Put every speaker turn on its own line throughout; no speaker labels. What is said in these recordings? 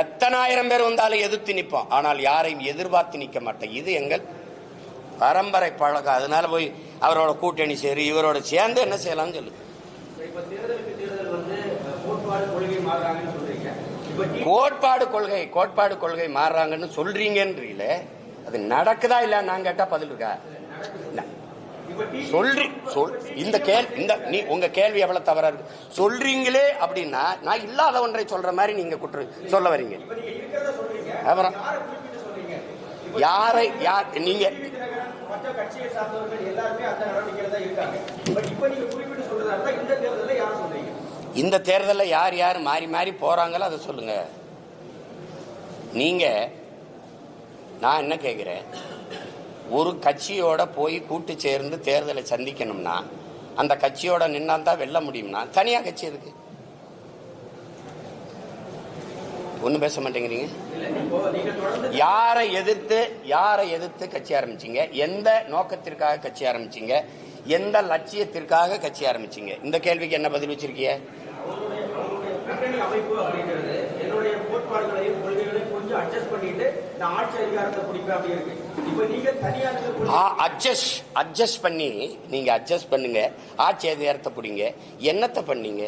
எத்தனாயிரம் பேர் வந்தாலும் எதிர்த்து நிற்போம் ஆனால் யாரையும் எதிர்பார்த்து நிற்க மாட்டோம். இது எங்கள் பரம்பரை பழக்கம். அதனால போய் அவரோட கூட்டணி சேரு இவரோட சேர்ந்து என்ன செய்யலாம்னு சொல்லு.
கோட்பாடு கொள்கை
கோட்பாடு கொள்கை மாறுறாங்கன்னு சொல்றீங்கன்றீல அது நடக்குதா இல்ல நான் கேட்டா பதில் இருக்கா? சொல்றி சொல். இந்த கேள் இந்த நீ உங்க கேள்வி எவ்வளவு தவறா இருக்கு? சொல்றீங்களே அப்படின்னா நான் இல்லாத ஒன்றை சொல்ற மாதிரி நீங்க குற்ற சொல்ல வரீங்க. அப்புறம்
யாரை
யார் நீங்க
இந்த யார்
இந்த தேர்தலில் யார் யார் மாறி மாறி போறாங்களோ அதை சொல்லுங்க. நீங்க நான் என்ன கேட்கிறேன் ஒரு கட்சியோட போய் கூட்டு சேர்ந்து தேர்தலை சந்திக்கணும்னா அந்த கட்சியோட நின்னா தான் வெல்ல முடியும்னா தனியா கட்சி இருக்கு. ஒன்றும் பேச மாட்டேங்கிறீங்க? யாரை எதிர்த்து யாரை எதிர்த்து கட்சி ஆரம்பிச்சீங்க? எந்த நோக்கத்திற்காக கட்சி ஆரம்பிச்சீங்க? எந்த லட்சியத்திற்காக கட்சி ஆரம்பிச்சீங்க? இந்த கேள்விக்கு என்ன பதில் வச்சிருக்கீங்க
கொஞ்சம் அட்ஜஸ்ட் பண்ணிட்டு நான் ஆட்சி அதிகாரத்தை பிடிப்பேன் அப்படி இருக்கு. இப்ப நீங்க
அட்ஜஸ்ட் அட்ஜஸ்ட் பண்ணி நீங்க அட்ஜஸ்ட் பண்ணுங்க. ஆட்சி அதிகாரத்தை பிடிங்க. என்னத்தை பண்ணீங்க?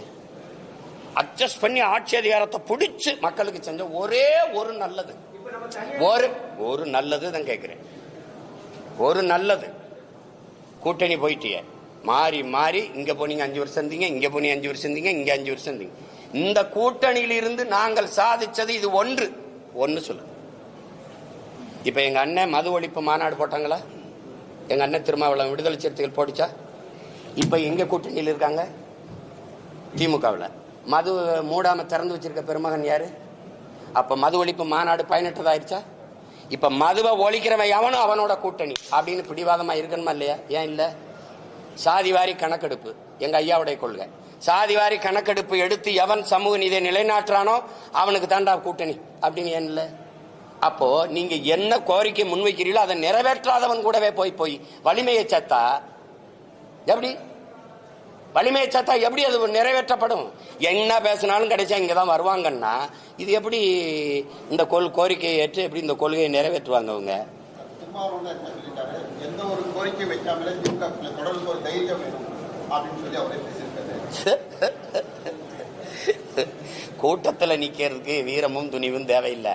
அட்ஜஸ்ட் பண்ணி ஆட்சி அதிகாரத்தை பிடிச்சு மக்களுக்கு செஞ்ச ஒரே ஒரு நல்லது. ஒரு ஒரு நல்லது தான் கேட்கிறேன் ஒரு நல்லது. கூட்டணி போயிட்டிய. மாறி மாறி இங்க போனீங்க அஞ்சு வருஷம் இருந்தீங்க இங்க போனீங்க அஞ்சு வருஷம் இருந்தீங்க இங்க அஞ்சு வருஷம் இருந்தீங்க. இந்த கூட்டணியிலிருந்து நாங்கள் சாதிச்சது இது ஒன்று. ஒன்று சொல்லு. இப்போ எங்கள் அண்ணன் மது ஒழிப்பு மாநாடு போட்டாங்களா? எங்கள் அண்ணன் திருமாவளவன் விடுதலை சிறுத்தைகள் போட்டுச்சா? இப்போ எங்கே கூட்டணியில் இருக்காங்க? திமுகவில். மது மூடாமல் திறந்து வச்சிருக்க பெருமகன் யார்? அப்போ மது ஒழிப்பு மாநாடு பயனற்றதாயிருச்சா? இப்போ மதுவை ஒழிக்கிறவன் எவனும் அவனோட கூட்டணி அப்படின்னு பிடிவாதமாக இருக்கணுமா இல்லையா? ஏன் இல்லை? சாதிவாரி கணக்கெடுப்பு. எங்கள் ஐயாவுடைய கொள்கை. சாதிவாரி கணக்கெடுப்பு எடுத்து எவன் சமூக நீதியை நிலைநாட்டுறானோ அவனுக்கு தாண்டா கூட்டணி. அப்படின்னு ஏன் இல்ல? அப்போ நீங்க என்ன கோரிக்கை முன்வைக்கிறீங்களோ அதை நிறைவேற்றாதவன் கூடவே போய் போய் வலிமையை சத்தா எப்படி? வலிமையை சத்தா எப்படி அது நிறைவேற்றப்படும்? என்ன பேசினாலும் கிடைச்சா இங்கே தான் வருவாங்கன்னா இது எப்படி இந்த கொள் கோரிக்கையை ஏற்று எப்படி இந்த கொள்கையை நிறைவேற்றுவாங்க அவங்க?
எந்த ஒரு கோரிக்கை வைக்காமலே திமுக தொடர்ந்து ஒரு தைரியம் அப்படின்னு சொல்லி அவரே பேசியிருக்காரு.
கூட்டத்தில் நிற்கிறதுக்கு வீரமும் துணிவும் தேவையில்லை.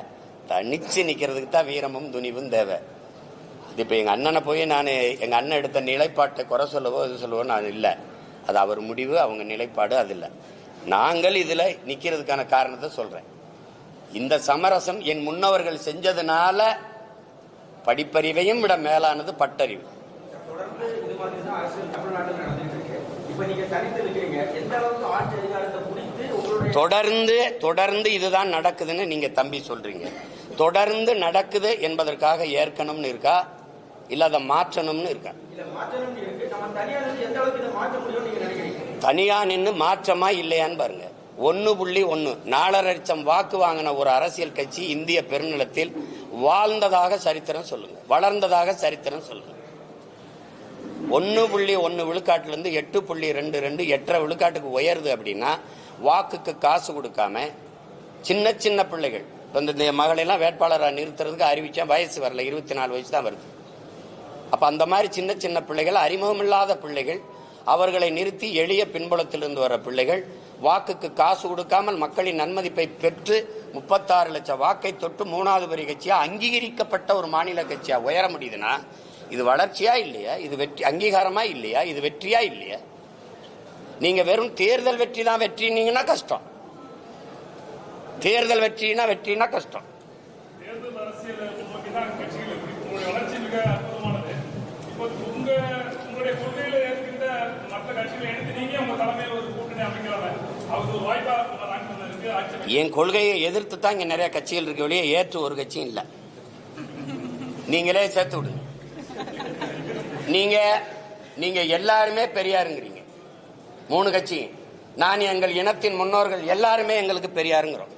தனிச்சு நிற்கிறதுக்கு தான் வீரமும் துணிவும் தேவை. அது இப்போ எங்கள் அண்ணனை போய் நான் எங்கள் அண்ணன் எடுத்த நிலைப்பாட்டை குறை சொல்லவோ இது சொல்லவோ நான் இல்லை. அது அவர் முடிவு அவங்க நிலைப்பாடு அது இல்லை. நாங்கள் இதில் நிற்கிறதுக்கான காரணத்தை சொல்கிறேன் இந்த சமரசம் என் முன்னவர்கள் செஞ்சதுனால படிப்பறிவையும் விட மேலானது பட்டறிவு.
தொடர்ந்து
தொடர்ந்து இதுதான் நடக்குதுன்னு நீங்க தம்பி சொல்றீங்க. தொடர்ந்து நடக்குது என்பதற்காக ஏற்கனம்னு இருக்கா? இல்ல அதை மாற்றணும்னு இருக்கா?
தனியா
நின்று மாற்றமா இல்லையான்னு பாருங்க. ஒன்னு புள்ளி ஒன்னு நாலரை லட்சம் வாக்கு வாங்கின ஒரு அரசியல் கட்சி இந்திய பெருநிலத்தில் வாழ்ந்ததாக சரித்திரம் சொல்லுங்க. வளர்ந்ததாக சரித்திரம் சொல்லுங்க. ஒன்னு புள்ளி ஒன்னு விழுக்காட்டுல இருந்து எட்டு புள்ளி ரெண்டு ரெண்டு எட்டரை விழுக்காட்டுக்கு உயருது அப்படின்னா வாக்குக்கு காசு கொடுக்காம சின்ன சின்ன பிள்ளைகள் இப்ப இந்த இந்த மகளெல்லாம் வேட்பாளராக நிறுத்துறதுக்கு அறிவிச்சா வயசு வரல இருபத்தி நாலு வயசு தான் வருது. அப்ப அந்த மாதிரி சின்ன சின்ன பிள்ளைகள் அறிமுகமில்லாத பிள்ளைகள் அவர்களை நிறுத்தி எளிய பின்புலத்திலிருந்து வர பிள்ளைகள் வாக்குக்கு காசு கொடுக்காமல் மக்களின் நன்மதிப்பை பெற்று முப்பத்தாறு லட்சம் வாக்கை தொட்டு மூணாவது பெரிய கட்சியா அங்கீகரிக்கப்பட்ட ஒரு மாநில கட்சியா உயர முடியுதுன்னா இது வளர்ச்சியா இல்லையா? இது வெற்றி அங்கீகாரமா இல்லையா? இது வெற்றியா இல்லையா? நீங்க வெறும் தேர்தல் வெற்றி தான் வெற்றினீங்கன்னா கஷ்டம். தேர்தல் வெற்றினா வெற்றினா கஷ்டம். என் கொள்கையை எதிர்த்து தான் இங்க நிறைய கட்சிகள் இருக்க. வெளியே ஏற்று ஒரு கட்சியும் இல்ல. நீங்களே சேர்த்து விடுங்க. நீங்க நீங்க எல்லாருமே பெரியாருங்கிறீங்க. மூணு கட்சி. நான் எங்கள் இனத்தின் முன்னோர்கள் எல்லாருமே எங்களுக்கு பெரியாருங்கிறோம்.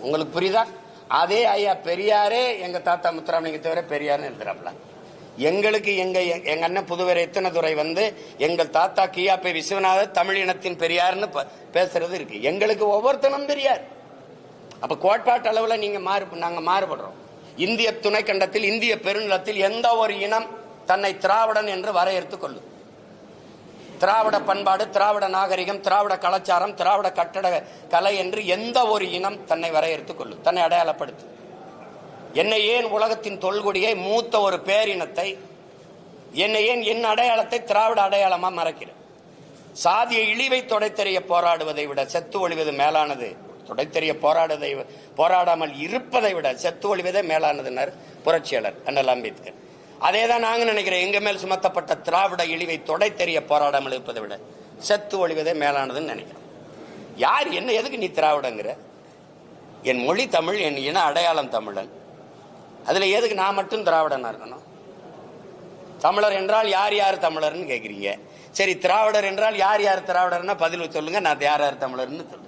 உங்களுக்கு புரியுதா? அதே ஐயா பெரியாரே எங்க தாத்தா முத்துராமலிங்க தவிர பெரியார்னு எழுதுறாப்ல எங்களுக்கு எங்க எங்க அண்ணன் புதுவரை எத்தனதுரை வந்து எங்கள் தாத்தா கியாப்பை விஸ்வநாதர் தமிழ் இனத்தின் பெரியார்னு ப- பேசுறது இருக்கு. எங்களுக்கு ஒவ்வொருத்தனும் பெரியார். அப்ப கோட்பாட்டு அளவுல நீங்க மாறு நாங்க மாறுபடுறோம். இந்திய துணைக்கண்டத்தில் இந்திய பெருநிலத்தில் எந்த ஒரு இனம் தன்னை திராவிடன் என்று வரையறுத்துக் கொள்ளும்? திராவிட பண்பாடு திராவிட நாகரிகம் திராவிட கலாச்சாரம் திராவிட கட்டட கலை என்று எந்த ஒரு இனம் தன்னை வரையறுத்துக் கொள்ளும்? தன்னை அடையாளப்படுத்து என்னை ஏன் உலகத்தின் தொல்குடியை மூத்த ஒரு பேரினத்தை என்னை ஏன் என் அடையாளத்தை திராவிட அடையாளமாக மறைக்கிறேன்? சாதிய இழிவை தொடைத்தெறிய போராடுவதை விட செத்து ஒழிவது மேலானது. தொடைத்தெறிய போராடுவதை போராடாமல் இருப்பதை விட செத்து ஒழிவதே மேலானதுனர் புரட்சியாளர் அண்ணல் அம்பேத்கர். அதே தான் நாங்கள் நினைக்கிறோம் எங்க மேல் சுமத்தப்பட்ட திராவிட இழிவை தொடைத்தெறிய போராடாமல் இருப்பதை விட செத்து ஒழிவதே மேலானதுன்னு நினைக்கிறோம் யார் என்ன எதுக்கு நீ திராவிடங்கிற? என் மொழி தமிழ் என் இன அடையாளம் தமிழன். அதில் எதுக்கு நான் மட்டும் திராவிடனா இருக்கணும்? தமிழர் என்றால் யார் யார் தமிழர்னு கேட்குறீங்க சரி திராவிடர் என்றால் யார் யார் திராவிடர்னா பதில் சொல்லுங்க நான் யார் யார் தமிழர்னு சொல்லுங்க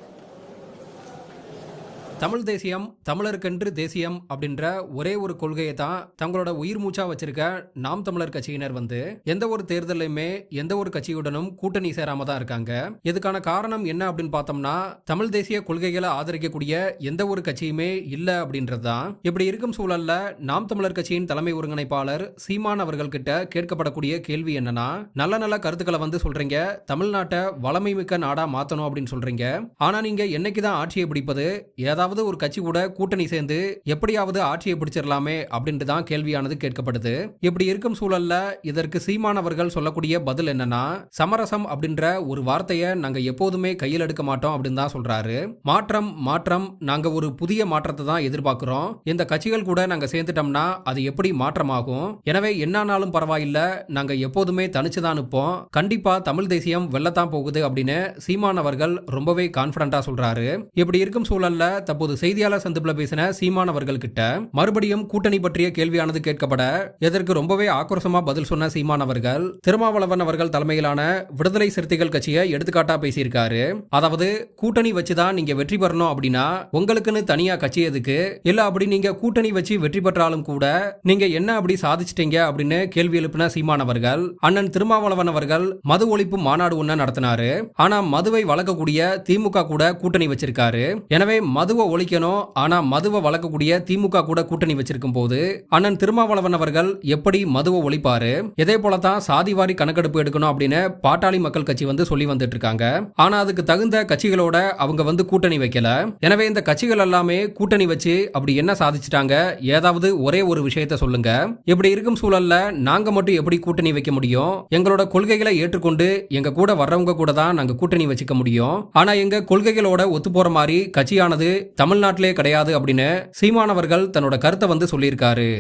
தமிழ் தேசியம் தமிழருக்கென்று தேசியம் அப்படின்ற ஒரே ஒரு கொள்கையை தான் தங்களோட உயிர் மூச்சா வச்சிருக்க நாம் தமிழர் கட்சியினர் வந்து எந்த ஒரு தேர்தலையுமே எந்த ஒரு கட்சியுடனும் கூட்டணி சேராம தான் இருக்காங்க. இதுக்கான காரணம் என்ன அப்படின்னு பார்த்தோம்னா தமிழ் தேசிய கொள்கைகளை ஆதரிக்கக்கூடிய எந்த ஒரு கட்சியுமே இல்ல அப்படின்றது தான். இப்படி இருக்கும் சூழல்ல நாம் தமிழர் கட்சியின் தலைமை ஒருங்கிணைப்பாளர் சீமான் அவர்கள் கிட்ட கேட்கப்படக்கூடிய கேள்வி என்னன்னா நல்ல நல்ல கருத்துக்களை வந்து சொல்றீங்க தமிழ்நாட்டை வளமை மிக்க நாடா மாத்தணும் அப்படின்னு சொல்றீங்க. ஆனா நீங்க என்னைக்கு தான் ஆட்சியை பிடிப்பது? ஏதாவது ஒரு கட்சி கூட கூட்டணி சேர்ந்து எப்படியாவது ஆட்சியை பிடிச்சிடலாமே அப்படின்ட்டு தான் கேள்வியானது கேட்கப்படுது. இப்படி இருக்கும் சூழல்ல இதற்கு சீமானவர்கள் சொல்லக்கூடிய பதில் என்னன்னா சமரசம் அப்படின்ற ஒரு வார்த்தையை நாங்க எப்போதுமே கையில் எடுக்க மாட்டோம் அப்படின்னு தான் சொல்றாரு. மாற்றம் மாற்றம் நாங்க ஒரு புதிய மாற்றத்தை தான் எதிர்பார்க்கிறோம். இந்த கட்சிகள் கூட நாங்க சேர்ந்துட்டோம்னா அது எப்படி மாற்றமாகும்? எனவே என்னானாலும் பரவாயில்ல நாங்க எப்போதுமே தனிச்சு தான் நிற்போம். கண்டிப்பா தமிழ் தேசியம் வெல்லத்தான் போகுது அப்படின்னு சீமானவர்கள் ரொம்பவே கான்பிடண்டா சொல்றாரு. இப்படி இருக்கும் சூழல்ல அப்போது செய்தியாளர் சந்திப்புல பேசின சீமான் அவர்கள்கிட்ட மறுபடியும் கூட்டணி பற்றிய கேள்வியானது கேட்கப்பட இதற்கு ரொம்பவே ஆக்ரோஷமா பதில் சொன்ன சீமான் அவர்கள் திருமாவளவன் அவர்கள் தலைமையிலான விடுதலை சிறுத்தைகள் கட்சியை எடுத்துக்காட்டா பேசியிருக்காரு. அதாவது கூட்டணி வச்சுதான் நீங்க வெற்றி பெறணும் அப்படின்னா உங்களுக்குன்னு தனியா கட்சி எதுக்கு? இல்ல அப்படி நீங்க கூட்டணி வச்சு வெற்றி பெற்றாலும் கூட நீங்க என்ன அப்படி சாதிச்சிட்டீங்க அப்படின்னு கேள்வி எழுப்பின சீமான் அவர்கள் அண்ணன் திருமாவளவன் அவர்கள் மது ஒழிப்பு மாநாடு ஒன்று நடத்தினாரு. ஆனா மதுவை வளர்க்கக்கூடிய திமுக கூட கூட்டணி வச்சிருக்காரு. எனவே மதுவை ஒழிக்கணும். ஆனா மதுவை வளர்க்கக்கூடிய திமுக கூட கூட்டணி வச்சிருக்கும் போது அண்ணன் திருமாவளவன் அவர்கள் எப்படி மதுவை ஒழிப்பாரு? இதே போலதான் சாதிவாரி கணக்கெடுப்பு எடுக்கணும் அப்படின்னு பாட்டாளி மக்கள் கட்சி வந்து சொல்லி வந்துட்டு இருக்காங்க ஆனா அதுக்கு தகுந்த கட்சிகளோட அவங்க வந்து கூட்டணி வைக்கல. எனவே இந்த கட்சிகள் எல்லாமே கூட்டணி வச்சு அப்படி என்ன சாதிச்சிட்டாங்க? ஏதாவது ஒரே ஒரு விஷயத்த சொல்லுங்க. இப்படி இருக்கும் சூழல்ல நாங்க மட்டும் எப்படி கூட்டணி வைக்க முடியும்? எங்களோட கொள்கைகளை ஏற்றுக்கொண்டு எங்க கூட வர்றவங்க கூட தான் நாங்க கூட்டணி வச்சுக்க முடியும். ஆனா எங்க கொள்கைகளோட ஒத்து போற மாதிரி கட்சியானது தமிழ்நாட்டிலே கிடையாது அப்படின்னு சீமானவர்கள் தன்னோட கருத்தை வந்து சொல்லியிருக்காரு.